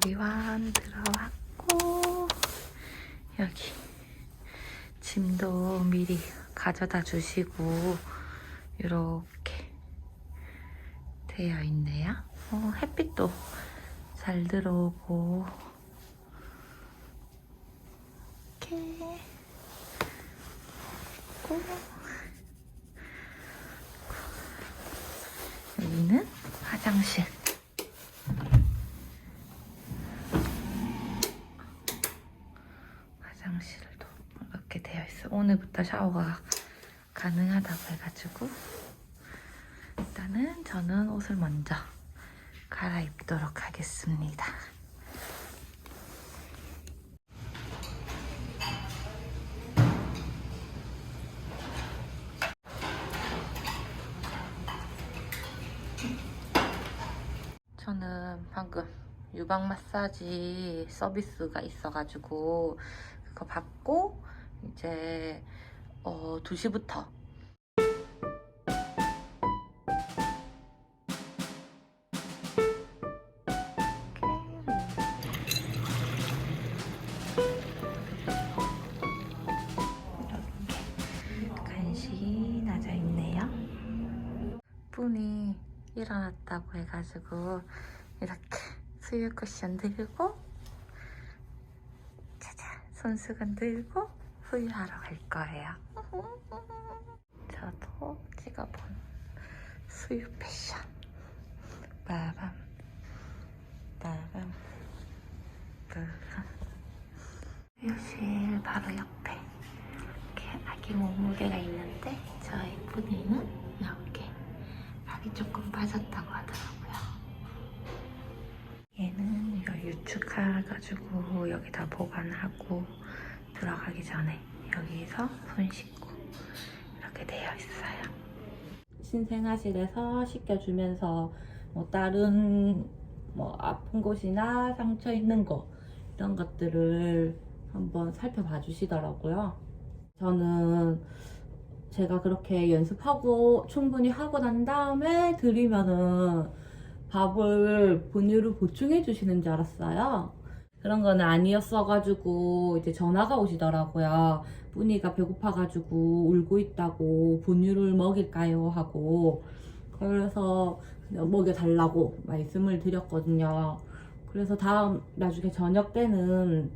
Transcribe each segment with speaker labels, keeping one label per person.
Speaker 1: 조리원 들어왔고 여기 짐도 미리 가져다 주시고 이렇게 되어 있네요. 어, 햇빛도 잘 들어오고 이렇게 있고 여기는 화장실. 화장실도 이렇게 되어 있어. 오늘부터 샤워가 가능하다고 해가지고 일단은 저는 옷을 먼저 갈아입도록 하겠습니다. 저는 방금 유방 마사지 서비스가 있어가지고 그거 받고 이제 어 2시부터 이렇게 간식이 놔져 있네요. 분이 일어났다고 해가지고 이렇게 수유 쿠션 들고 짜잔 손수건 들고 수유하러 갈 거예요. 저도 찍어본 수유 패션. 빠밤 빠밤 빠밤 수유실 바로 옆에 이렇게 아기 몸무게가 있는데 저희 분이는 이렇게 살이 조금 빠졌다고 하더라고요. 얘는 이거 유축해가지고 여기다 보관하고 들어가기 전에 여기서 손 씻고 이렇게 되어 있어요. 신생아실에서 씻겨주면서 뭐 다른 뭐 아픈 곳이나 상처 있는 거 이런 것들을 한번 살펴봐 주시더라고요. 저는 제가 그렇게 연습하고 충분히 하고 난 다음에 드리면은 밥을 분유를 보충해 주시는 줄 알았어요. 그런 거는 아니었어가지고 이제 전화가 오시더라고요. 뿌니가 배고파가지고 울고 있다고 분유를 먹일까요? 하고 그래서 먹여달라고 말씀을 드렸거든요. 그래서 다음 나중에 저녁 때는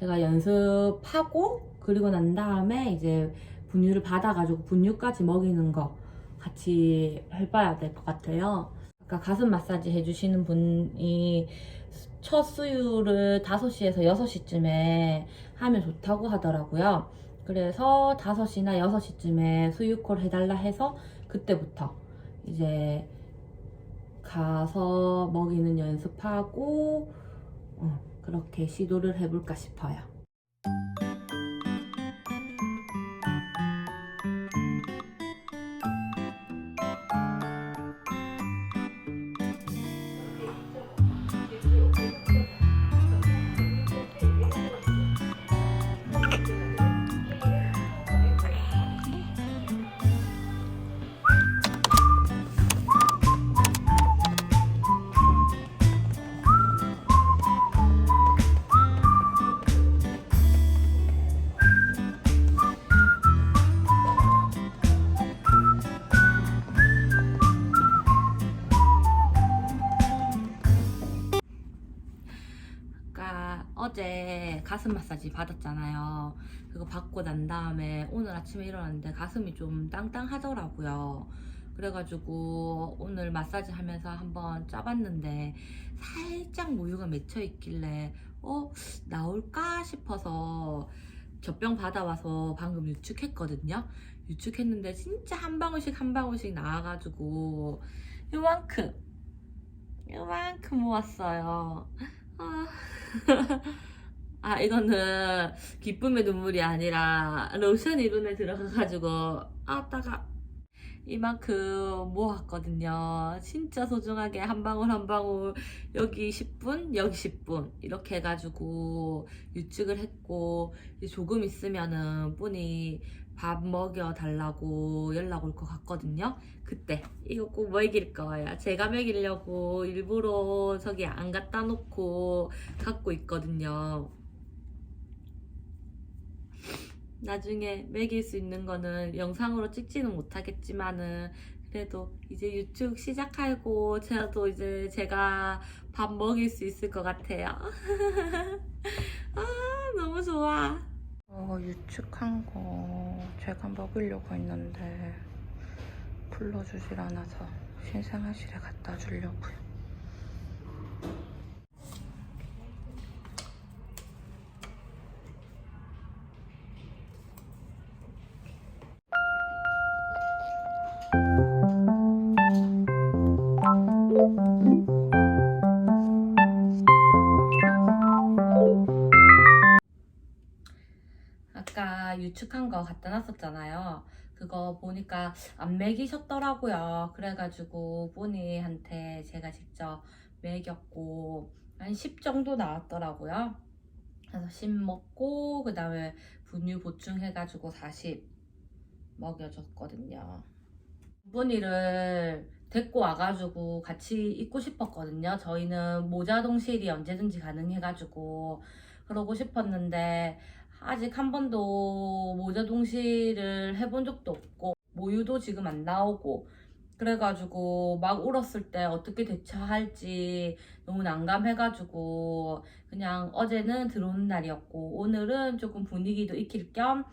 Speaker 1: 제가 연습하고 그리고 난 다음에 이제 분유를 받아가지고 분유까지 먹이는 거 같이 해봐야 될 것 같아요. 아까 가슴 마사지 해주시는 분이 첫 수유를 5시에서 6시쯤에 하면 좋다고 하더라고요. 그래서 5시나 6시쯤에 수유콜 해달라 해서 그때부터 이제 가서 먹이는 연습하고 어, 그렇게 시도를 해볼까 싶어요. 가슴 마사지 받았잖아요. 그거 받고 난 다음에 오늘 아침에 일어났는데 가슴이 좀 땅땅하더라고요. 그래가지고 오늘 마사지 하면서 한번 짜봤는데 살짝 모유가 맺혀 있길래 어 나올까 싶어서 젖병 받아와서 방금 유축했거든요. 유축했는데 진짜 한 방울씩 한 방울씩 나와가지고 요만큼 요만큼 모았어요. 아, 아 이거는 기쁨의 눈물이 아니라 로션이 눈에 들어가가지고 아 따가 이만큼 모았거든요. 진짜 소중하게 한 방울 한 방울 여기 10분 여기 10분 이렇게 해가지고 유축을 했고 조금 있으면은 뿐이 밥 먹여 달라고 연락 올 것 같거든요. 그때 이거 꼭 먹일 거예요. 제가 먹이려고 일부러 저기 안 갖다 놓고 갖고 있거든요. 나중에 먹일 수 있는 거는 영상으로 찍지는 못하겠지만은 그래도 이제 유튜브 시작하고 저도 이제 제가 밥 먹일 수 있을 것 같아요. 아 너무 좋아.
Speaker 2: 어, 유축한 거 제가 먹으려고 했는데 불러주질 않아서 신생아실에 갖다 주려고요.
Speaker 1: 유축한 거 갖다 놨었잖아요. 그거 보니까 안 먹이셨더라고요. 그래가지고 보니한테 제가 직접 먹였고 한 10 정도 나왔더라고요. 그래서 10 먹고 그 다음에 분유 보충해가지고 40 먹여줬거든요. 분이를 데리고 와가지고 같이 있고 싶었거든요. 저희는 모자 동실이 언제든지 가능해가지고 그러고 싶었는데 아직 한 번도 모자 동실을 해본 적도 없고 모유도 지금 안 나오고 그래가지고 막 울었을 때 어떻게 대처할지 너무 난감해가지고 그냥 어제는 들어오는 날이었고 오늘은 조금 분위기도 익힐 겸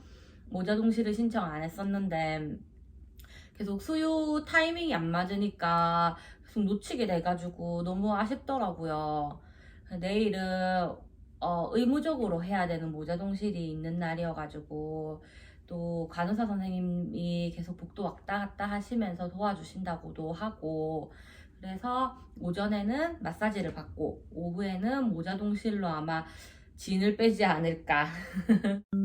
Speaker 1: 모자 동실을 신청 안 했었는데 계속 수유 타이밍이 안 맞으니까 계속 놓치게 돼가지고 너무 아쉽더라고요. 내일은 어, 의무적으로 해야 되는 모자동실이 있는 날이어가지고 또 간호사 선생님이 계속 복도 왔다 갔다 하시면서 도와주신다고도 하고 그래서 오전에는 마사지를 받고 오후에는 모자동실로 아마 진을 빼지 않을까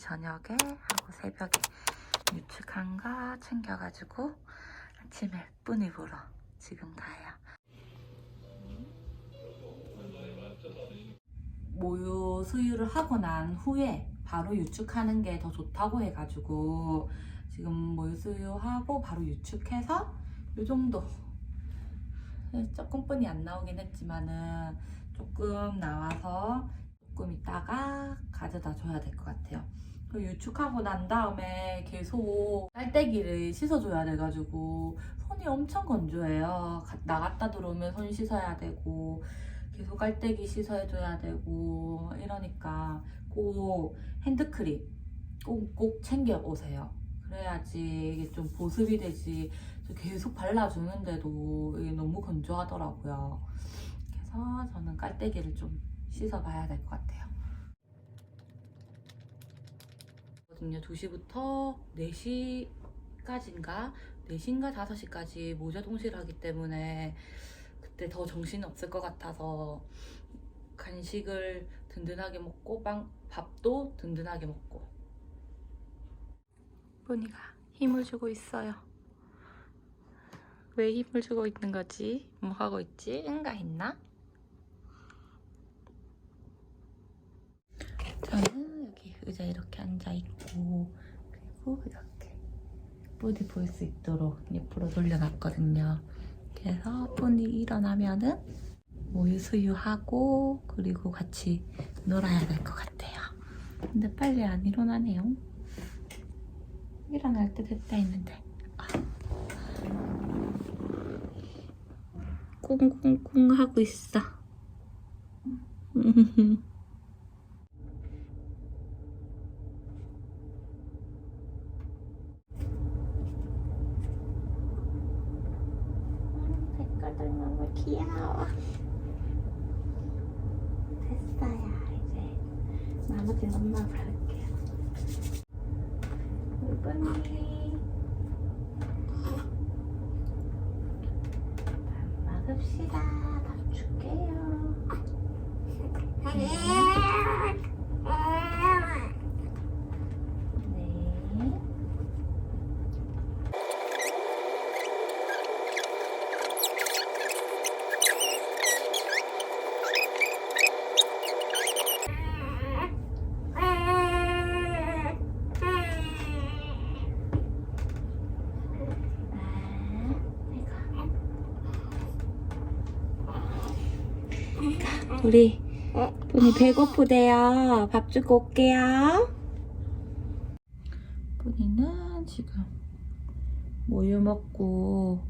Speaker 2: 저녁에 하고 새벽에 유축한 거 챙겨가지고 아침에 뿌니 보러 지금 가요.
Speaker 1: 모유 수유를 하고 난 후에 바로 유축하는 게 더 좋다고 해가지고 지금 모유 수유하고 바로 유축해서 이 정도 조금뿐이 안 나오긴 했지만은 조금 나와서 조금 있다가 가져다 줘야 될 것 같아요. 그 유축하고 난 다음에 계속 깔때기를 씻어줘야 돼가지고 손이 엄청 건조해요. 가- 나갔다 들어오면 손 씻어야 되고 계속 깔때기 씻어줘야 되고 이러니까 꼭 핸드크림 꼭, 꼭 챙겨 오세요. 그래야지 이게 좀 보습이 되지. 저 계속 발라주는데도 이게 너무 건조하더라고요. 그래서 저는 깔때기를 좀 씻어봐야 될 것 같아요. 거든요. 2시부터 4시까지인가 4시인가 5시까지 모자 동실 하기 때문에 그때 더 정신 없을 것 같아서 간식을 든든하게 먹고 빵, 밥도 든든하게 먹고
Speaker 2: 뿌니가 힘을 주고 있어요. 왜 힘을 주고 있는 거지? 뭐 하고 있지? 응가 했나? 저는 의자 이렇게 앉아 있고 그리고 이렇게 뿌니 볼수 있도록 옆으로 돌려놨거든요. 그래서 뿌니 일어나면은 모유 수유하고 그리고 같이 놀아야 될 것 같아요. 근데 빨리 안 일어나네요. 일어날 때 됐다 했는데 아. 꽁꽁꽁 하고 있어. 친구들 너무 귀여워. 됐어요. 이제 나머지 엄마 볼게요. 물건이 밥 먹읍시다. 밥 줄게요. 네. 우리 분이 배고프대요. 밥 주고 올게요. 분이는 지금 모유 먹고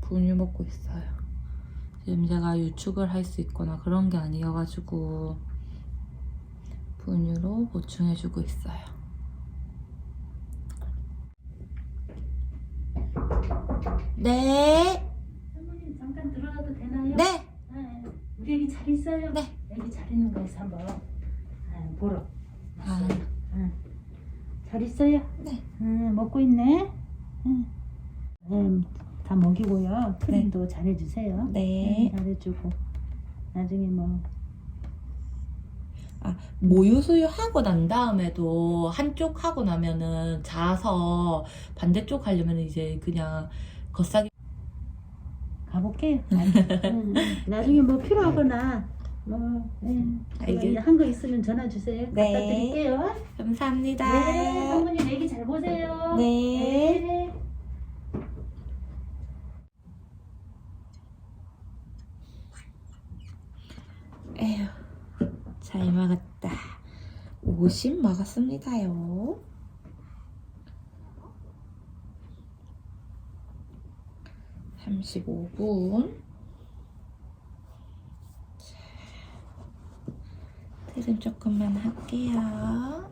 Speaker 2: 분유 먹고 있어요. 지금 제가 유축을 할 수 있거나 그런 게 아니어가지고 분유로 보충해주고 있어요. 네,
Speaker 3: 할머니 잠깐 들어가도 되나요?
Speaker 2: 네,
Speaker 3: 네. 우리 애기 잘 있어요?
Speaker 2: 네.
Speaker 3: 애기 잘 있는 거에서 한번 네, 보러
Speaker 2: 아.
Speaker 3: 응. 잘 있어요?
Speaker 2: 네.
Speaker 3: 응, 먹고 있네. 응. 음, 다 먹이고요. 크림도 잘 해주세요.
Speaker 2: 네.
Speaker 3: 응, 잘해주고 나중에 뭐
Speaker 2: 모유 수유 하고 난 다음에도 한쪽 하고 나면은 자서 반대쪽 하려면 이제 그냥 겉싸기
Speaker 3: 가볼게요. 응, 응. 나중에 뭐 필요하거나 뭐 응.
Speaker 2: 알겠-
Speaker 3: 한거 있으면 전화 주세요.
Speaker 2: 네.
Speaker 3: 갖다 드릴게요.
Speaker 2: 감사합니다.
Speaker 3: 네, 어머니 애기 잘 보세요.
Speaker 2: 네.
Speaker 3: 네.
Speaker 2: 에휴, 잘 먹었다. 50 먹었습니다요. 삼십오 분. 틀은 조금만 할게요.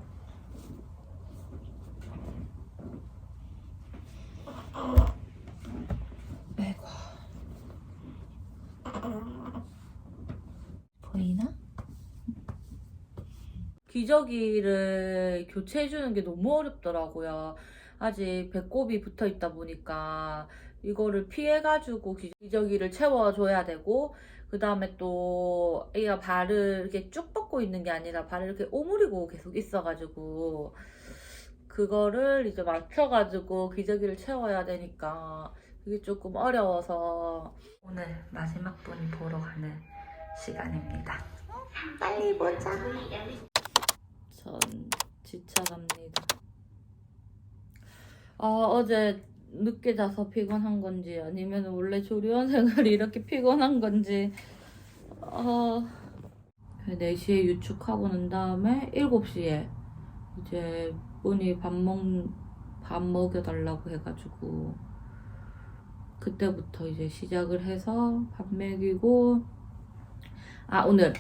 Speaker 1: 기저귀를 교체해주는 게 너무 어렵더라고요. 아직 배꼽이 붙어 있다 보니까 이거를 피해가지고 기- 기저귀를 채워줘야 되고 그 다음에 또 애가 발을 이렇게 쭉 뻗고 있는 게 아니라 발을 이렇게 오므리고 계속 있어가지고 그거를 이제 맞춰가지고 기저귀를 채워야 되니까 그게 조금 어려워서 오늘 마지막 분이 보러 가는 시간입니다.
Speaker 2: 빨리 보자.
Speaker 1: 전 지쳐갑니다. 아, 어제 늦게 자서 피곤한 건지 아니면 원래 조리원 생활이 이렇게 피곤한 건지 아, 4시에 유축하고 난 다음에 7시에 이제 분이 밥 먹, 밥 먹여달라고 해가지고 그때부터 이제 시작을 해서 밥 먹이고 아 오늘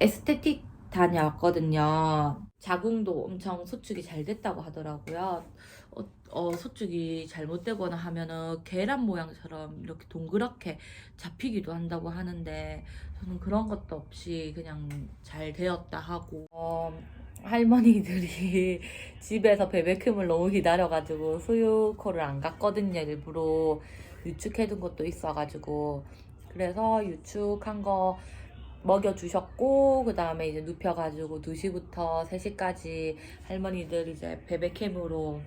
Speaker 1: 에스테틱 다녀왔거든요. 자궁도 엄청 소축이 잘 됐다고 하더라고요. 어, 어, 소축이 잘못되거나 하면은 계란 모양처럼 이렇게 동그랗게 잡히기도 한다고 하는데 저는 그런 것도 없이 그냥 잘 되었다 하고 어, 할머니들이 집에서 베베큐을 너무 기다려가지고 수유코를 안 갔거든요. 일부러 유축해둔 것도 있어가지고 그래서 유축한 거 먹여주셨고 그 다음에 이제 눕혀가지고 2시부터 3시까지 할머니들 이제 베베캠으로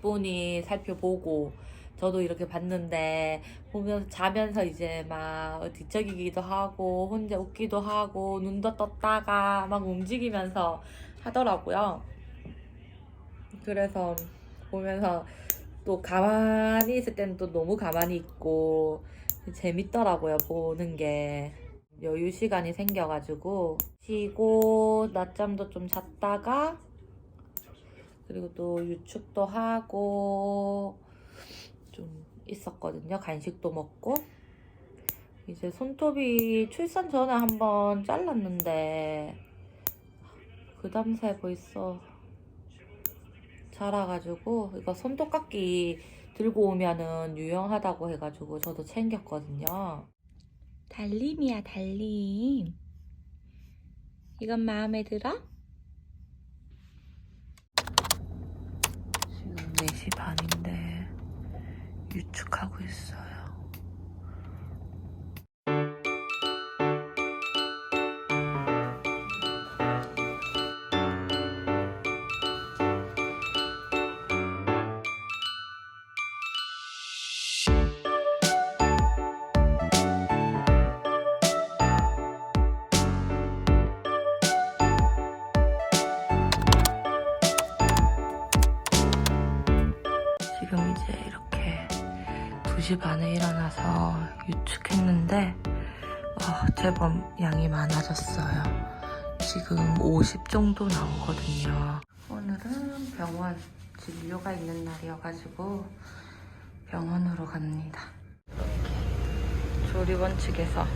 Speaker 1: 뻔히 살펴보고 저도 이렇게 봤는데 보면서 자면서 이제 막 뒤척이기도 하고 혼자 웃기도 하고 눈도 떴다가 막 움직이면서 하더라고요. 그래서 보면서 또 가만히 있을 때는 또 너무 가만히 있고 재밌더라고요 보는 게 여유 시간이 생겨가지고 쉬고 낮잠도 좀 잤다가 그리고 또 유축도 하고 좀 있었거든요 간식도 먹고 이제 손톱이 출산 전에 한번 잘랐는데 그 담새 벌써 자라가지고 이거 손톱깎이 들고 오면은 유용하다고 해가지고 저도 챙겼거든요.
Speaker 2: 달림이야, 달림. 이건 마음에 들어?
Speaker 1: 지금 4시 반인데 유축하고 있어요. 2시 반에 일어나서 유축했는데 어, 제법 양이 많아졌어요. 지금 50 정도 나오거든요. 오늘은 병원 진료가 있는 날이어가지고 병원으로 갑니다. 조리원 측에서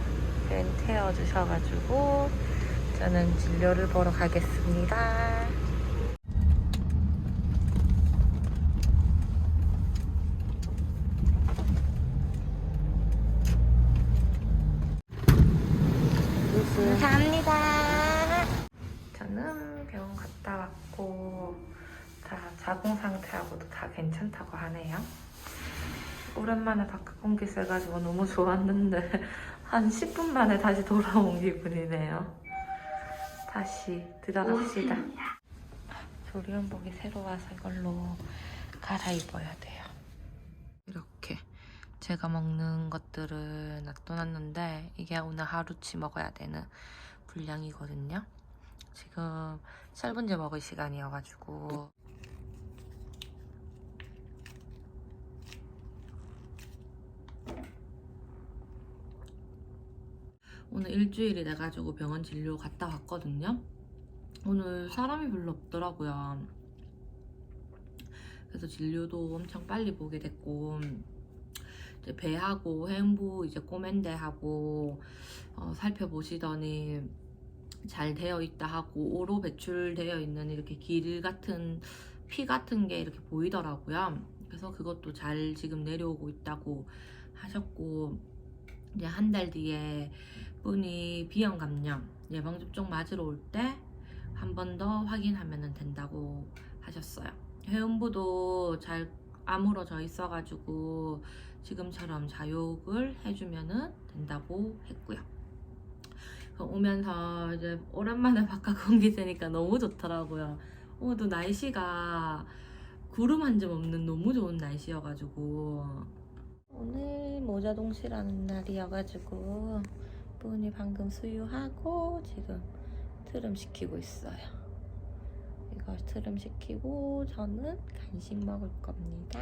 Speaker 1: 벤 태워주셔가지고 저는 진료를 보러 가겠습니다. 저는 병원 갔다 왔고 다 자궁 상태하고도 다 괜찮다고 하네요. 오랜만에 바깥 공기 쐬가지고 너무 좋았는데 한 10분 만에 다시 돌아온 기분이네요. 다시 들어갑시다. 조리원복이 새로 와서 이걸로 갈아입어야 돼요. 이렇게 제가 먹는 것들을 놔둬놨는데 이게 오늘 하루치 먹어야 되는 분량이거든요. 지금 쌀분제 먹을 시간이어가지고 오늘 일주일이 돼가지고 병원 진료 갔다 왔거든요. 오늘 사람이 별로 없더라고요. 그래서 진료도 엄청 빨리 보게 됐고 이제 배하고 횡부 이제 꼬맨대하고 어, 살펴보시더니 잘 되어 있다 하고 오로 배출되어 있는 이렇게 길 같은 피 같은 게 이렇게 보이더라고요. 그래서 그것도 잘 지금 내려오고 있다고 하셨고 이제 한 달 뒤에 분이 비형 감염 예방 접종 맞으러 올 때 한 번 더 확인하면 된다고 하셨어요. 회음부도 잘 아물어져 있어가지고 지금처럼 자욕을 해주면 된다고 했고요. 그 오면서 이제 오랜만에 바깥 공기 쐬니까 너무 좋더라고요. 오늘도 날씨가 구름 한 점 없는 너무 좋은 날씨여가지고 오늘 모자동시라는 날이어가지고 분이 방금 수유하고 지금 트름 시키고 있어요. 이거 트름 시키고 저는 간식 먹을 겁니다.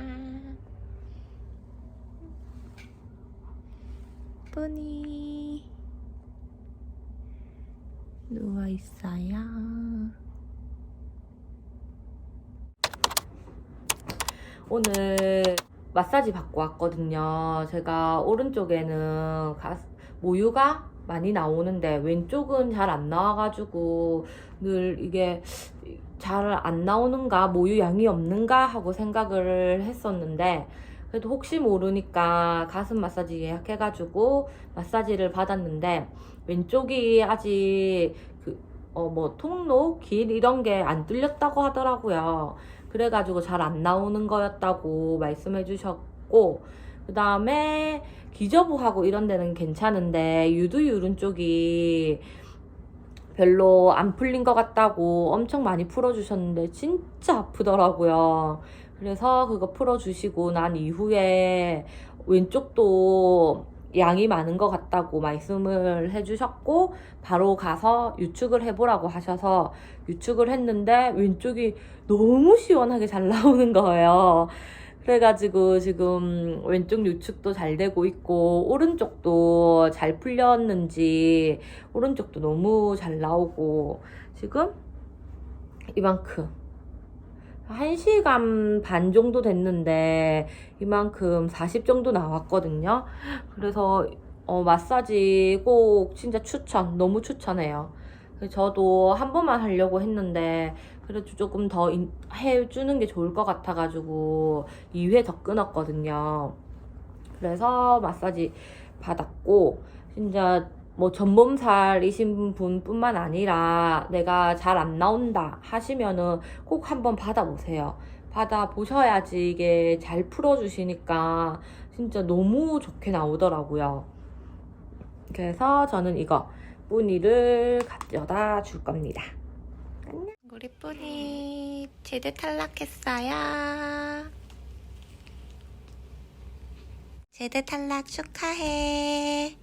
Speaker 1: 분이 누워 있어요. 오늘 마사지 받고 왔거든요. 제가 오른쪽에는 가- 모유가 많이 나오는데 왼쪽은 잘 안 나와가지고 늘 이게 잘 안 나오는가 모유 양이 없는가 하고 생각을 했었는데 그래도 혹시 모르니까 가슴 마사지 예약해가지고 마사지를 받았는데 왼쪽이 아직 그, 어, 뭐 통로, 길 이런 게 안 뚫렸다고 하더라고요. 그래가지고 잘 안 나오는 거였다고 말씀해 주셨고, 그 다음에 기저부하고 이런 데는 괜찮은데, 유두유른 쪽이 별로 안 풀린 것 같다고 엄청 많이 풀어주셨는데, 진짜 아프더라고요. 그래서 그거 풀어주시고 난 이후에 왼쪽도 양이 많은 것 같다고 말씀을 해주셨고, 바로 가서 유축을 해보라고 하셔서 유축을 했는데, 왼쪽이 너무 시원하게 잘 나오는 거예요. 그래가지고 지금 왼쪽 유축도 잘 되고 있고, 오른쪽도 잘 풀렸는지, 오른쪽도 너무 잘 나오고, 지금 이만큼. 1시간 반 정도 됐는데, 이만큼 40 정도 나왔거든요. 그래서, 어, 마사지 꼭 진짜 추천, 너무 추천해요. 저도 한 번만 하려고 했는데 그래도 조금 더 인- 해주는 게 좋을 것 같아가지고 2회 더 끊었거든요. 그래서 마사지 받았고 진짜 뭐 전몸살이신 분뿐만 아니라 내가 잘 안 나온다 하시면은 꼭 한번 받아보세요. 받아보셔야지 이게 잘 풀어주시니까 진짜 너무 좋게 나오더라고요. 그래서 저는 이거 뿌니를 가져다 줄 겁니다. 안녕. 우리 뿌니 제대 탈락했어요. 제대 탈락 축하해.